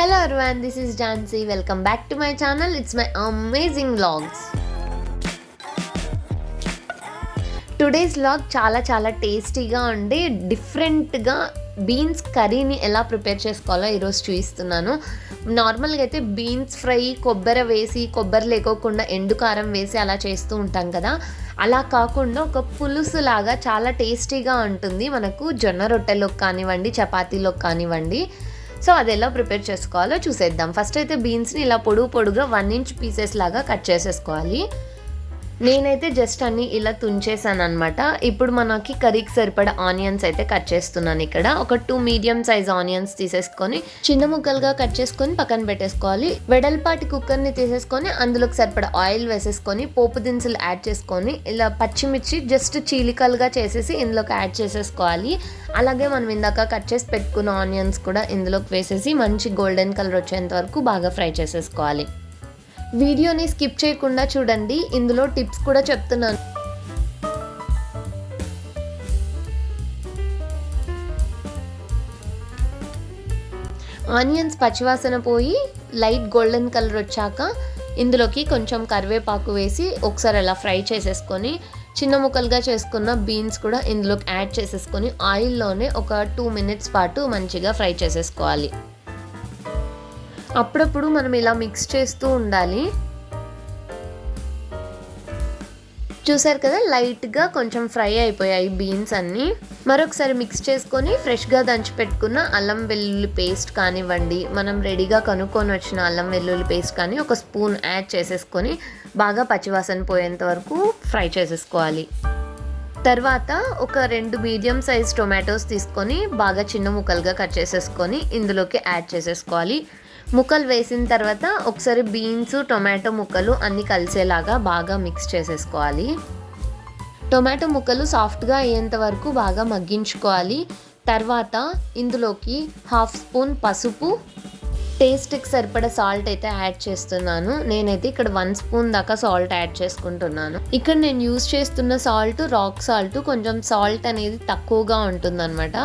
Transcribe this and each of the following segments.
Hello everyone this is Jhansi welcome back to my channel it's my amazing vlogs. Today's vlog చాలా చాలా టేస్టీగా ఉండి డిఫరెంట్గా beans కర్రీని ఎలా ప్రిపేర్ చేసుకోవాలో ఈరోజు చూపిస్తున్నాను. నార్మల్గా అయితే బీన్స్ ఫ్రై కొబ్బరి వేసి కొబ్బరి లేకోకుండా ఎండు కారం వేసి అలా చేస్తూ ఉంటాం కదా. అలా కాకుండా ఒక పులుసు లాగా చాలా టేస్టీగా ఉంటుంది. మనకు జొన్న రొట్టెలోకి కానివ్వండి చపాతీలోకి కానివ్వండి సో అది ఎలా ప్రిపేర్ చేసుకోవాలో చూసేద్దాం. ఫస్ట్ అయితే బీన్స్ని ఇలా పొడుగు పొడుగా వన్ ఇంచ్ పీసెస్ లాగా కట్ చేసేసుకోవాలి. నేనైతే జస్ట్ అన్ని ఇలా తుంచేసాను అనమాట ఇప్పుడు మనకి కర్రీకి సరిపడా ఆనియన్స్ అయితే కట్ చేస్తున్నాను ఇక్కడ. ఒక టూ మీడియం సైజ్ ఆనియన్స్ తీసేసుకొని చిన్న ముక్కలుగా కట్ చేసుకొని పక్కన పెట్టేసుకోవాలి. వెడల్పాటి కుక్కర్ని తీసేసుకొని అందులోకి సరిపడా ఆయిల్ వేసేసుకొని పోపు దినుసులు యాడ్ చేసుకొని ఇలా పచ్చిమిర్చి జస్ట్ చీలికలుగా చేసేసి ఇందులోకి యాడ్ చేసేసుకోవాలి. అలాగే మనం ఇందాక కట్ చేసి పెట్టుకున్న ఆనియన్స్ కూడా ఇందులోకి వేసేసి మంచి గోల్డెన్ కలర్ వచ్చేంత వరకు బాగా ఫ్రై చేసేసుకోవాలి. వీడియోని స్కిప్ చేయకుండా చూడండి. ఇందులో టిప్స్ కూడా చెప్తున్నాను. ఆనియన్స్ పచ్చివాసన పోయి లైట్ గోల్డెన్ కలర్ వచ్చాక ఇందులోకి కొంచెం కరివేపాకు వేసి ఒకసారి అలా ఫ్రై చేసేసుకొని చిన్న ముక్కలుగా చేసుకున్న బీన్స్ కూడా ఇందులోకి యాడ్ చేసేసుకొని ఆయిల్లోనే ఒక టూ మినిట్స్ పాటు మంచిగా ఫ్రై చేసేసుకోవాలి. అప్పుడప్పుడు మనం ఇలా మిక్స్ చేస్తూ ఉండాలి. చూసారు కదా లైట్గా కొంచెం ఫ్రై అయిపోయాయి బీన్స్ అన్నీ. మరొకసారి మిక్స్ చేసుకొని ఫ్రెష్గా దంచి పెట్టుకున్న అల్లం వెల్లుల్లి పేస్ట్ కానివ్వండి. మనం రెడీగా కనుక్కొని వచ్చిన అల్లం వెల్లుల్లి పేస్ట్ కానీ ఒక స్పూన్ యాడ్ చేసేసుకొని బాగా పచ్చివాసన పోయేంత వరకు ఫ్రై చేసేసుకోవాలి. తర్వాత ఒక రెండు మీడియం సైజ్ టొమాటోస్ తీసుకొని బాగా చిన్న ముక్కలుగా కట్ చేసేసుకొని ఇందులోకి యాడ్ చేసేసుకోవాలి. ముక్కలు వేసిన తర్వాత ఒకసారి బీన్స్ టొమాటో ముక్కలు అన్నీ కలిసేలాగా బాగా మిక్స్ చేసేసుకోవాలి. టొమాటో ముక్కలు సాఫ్ట్గా అయ్యేంత వరకు బాగా మగ్గించుకోవాలి. తర్వాత ఇందులోకి హాఫ్ స్పూన్ పసుపు. టేస్ట్కి సరిపడ సాల్ట్ అయితే యాడ్ చేస్తున్నాను. నేనైతే ఇక్కడ వన్ స్పూన్ దాకా సాల్ట్ యాడ్ చేసుకుంటున్నాను. ఇక్కడ నేను యూస్ చేస్తున్న సాల్ట్ రాక్ సాల్ట్ కొంచెం సాల్ట్ అనేది తక్కువగా ఉంటుందన్నమాట.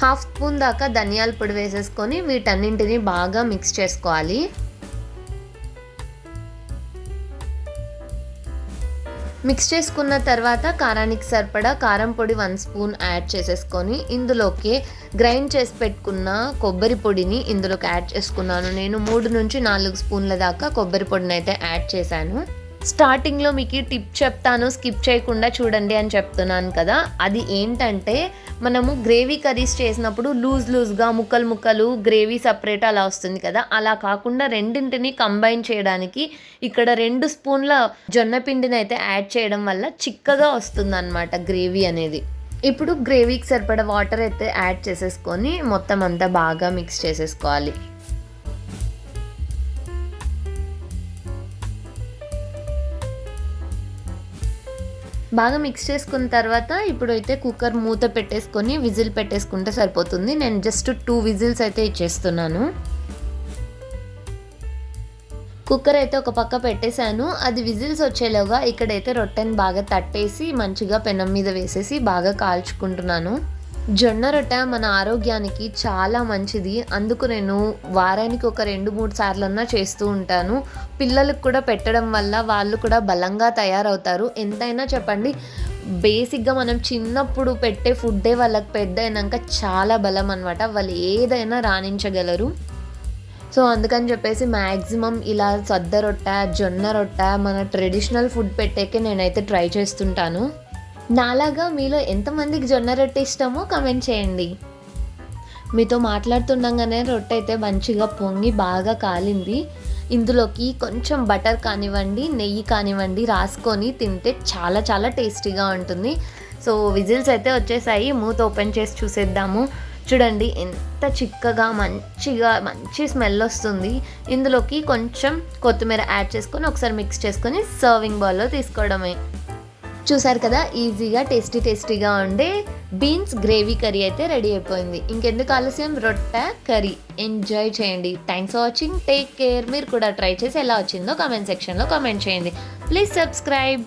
హాఫ్ స్పూన్ దాకా ధనియాల పొడి వేసేసుకొని వీటన్నింటిని బాగా మిక్స్ చేసుకోవాలి. మిక్స్ చేసుకున్న తర్వాత కారానికి సరిపడా కారం పొడి వన్ స్పూన్ యాడ్ చేసేసుకొని ఇందులోకి గ్రైండ్ చేసి పెట్టుకున్న కొబ్బరి పొడిని ఇందులోకి యాడ్ చేసుకున్నాను. నేను మూడు నుంచి నాలుగు స్పూన్ల దాకా కొబ్బరి పొడిని అయితే యాడ్ చేశాను. స్టార్టింగ్లో మీకు టిప్ చెప్తాను స్కిప్ చేయకుండా చూడండి అని చెప్తున్నాను కదా. అది ఏంటంటే మనము గ్రేవీ కర్రీస్ చేసినప్పుడు లూజ్ లూజ్గా ముక్కలు ముక్కలు గ్రేవీ సపరేట్ అలా వస్తుంది కదా. అలా కాకుండా రెండింటిని కంబైన్ చేయడానికి ఇక్కడ రెండు స్పూన్ల జొన్న పిండిని అయితే యాడ్ చేయడం వల్ల చిక్కగా వస్తుంది అనమాట గ్రేవీ అనేది. ఇప్పుడు గ్రేవీకి సరిపడ వాటర్ అయితే యాడ్ చేసేసుకొని మొత్తం అంతా బాగా మిక్స్ చేసేసుకోవాలి. బాగా మిక్స్ చేసుకున్న తర్వాత ఇప్పుడు అయితే కుక్కర్ మూత పెట్టేసుకొని విజిల్ పెట్టేసుకుంటే సరిపోతుంది. నేను జస్ట్ టూ విజిల్స్ అయితే ఇచ్చేస్తున్నాను. కుక్కర్ అయితే ఒక పక్క పెట్టేశాను. అది విజిల్స్ వచ్చేలోగా ఇక్కడైతే రొట్టెని బాగా తట్టేసి మంచిగా పెనం మీద వేసేసి బాగా కాల్చుకుంటున్నాను. జొన్న రొట్టె మన ఆరోగ్యానికి చాలా మంచిది. అందుకు నేను వారానికి ఒక రెండు మూడు సార్లన్నా చేస్తూ ఉంటాను. పిల్లలకు కూడా పెట్టడం వల్ల వాళ్ళు కూడా బలంగా తయారవుతారు. ఎంతైనా చెప్పండి బేసిక్గా మనం చిన్నప్పుడు పెట్టే ఫుడ్డే వాళ్ళకి పెద్ద అయినాక చాలా బలం అనమాట వాళ్ళు ఏదైనా రాణించగలరు. సో అందుకని చెప్పేసి మ్యాక్సిమం ఇలా సద్ద రొట్టె జొన్న రొట్టె మన ట్రెడిషనల్ ఫుడ్ పెట్టేకే నేనైతే ట్రై చేస్తుంటాను. నాలాగా మీలో ఎంతమందికి జొన్న రొట్టె ఇష్టమో కమెంట్ చేయండి. మీతో మాట్లాడుతుండగానే రొట్టె అయితే మంచిగా పొంగి బాగా కాలింది. ఇందులోకి కొంచెం బటర్ కానివ్వండి నెయ్యి కానివ్వండి రాసుకొని తింటే చాలా చాలా టేస్టీగా ఉంటుంది. సో విజిల్స్ అయితే వచ్చేసాయి. మూత ఓపెన్ చేసి చూసేద్దాము. చూడండి ఎంత చిక్కగా మంచిగా మంచి స్మెల్ వస్తుంది. ఇందులోకి కొంచెం కొత్తిమీర యాడ్ చేసుకొని ఒకసారి మిక్స్ చేసుకొని సర్వింగ్ బౌల్లో తీసుకోవడమే. చూసారు కదా ఈజీగా టేస్టీ టేస్టీగా ఉండే బీన్స్ గ్రేవీ కర్రీ అయితే రెడీ అయిపోయింది. ఇంకెందుకు ఆలస్యం? రొట్టె కర్రీ. ఎంజాయ్ చేయండి. Thanks for watching take care మీరు కూడా ట్రై చేసి ఎలా వచ్చిందో కామెంట్ సెక్షన్లో కామెంట్ చేయండి. Please subscribe